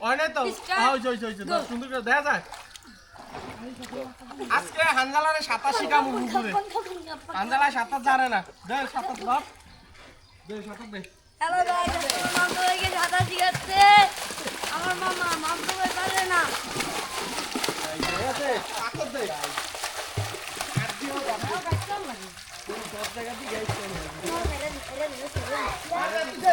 অনেক তো হ্যাঁ, সুন্দর করে দেখা যায় আজকে হানজালারে সাঁতার শিখাম উপরে হানজালায় সাঁতার জানে না দে সাঁতার বাপ দে সাঁতার দে হ্যালো গাইস আমার মামা সাঁতার শিখাচ্ছে আমার মামা মামা ভাই পারে না সাঁতার দে আর দিও বাপ। তুমি সব জায়গা দিয়ে কেন? হ্যাঁ। হ্যাঁ, দে।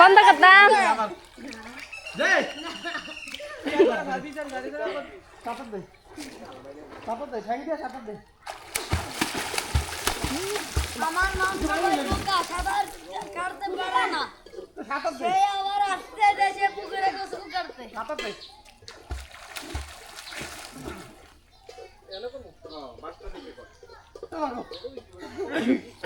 বন্ধ করতাম। আমার নাম সবাই বোকা সাঁতার কাটতে পারে না সে আবার আসতে দেশে পুকুরে গোসল করতে সাঁতার দে। তুই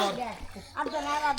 আরে আমার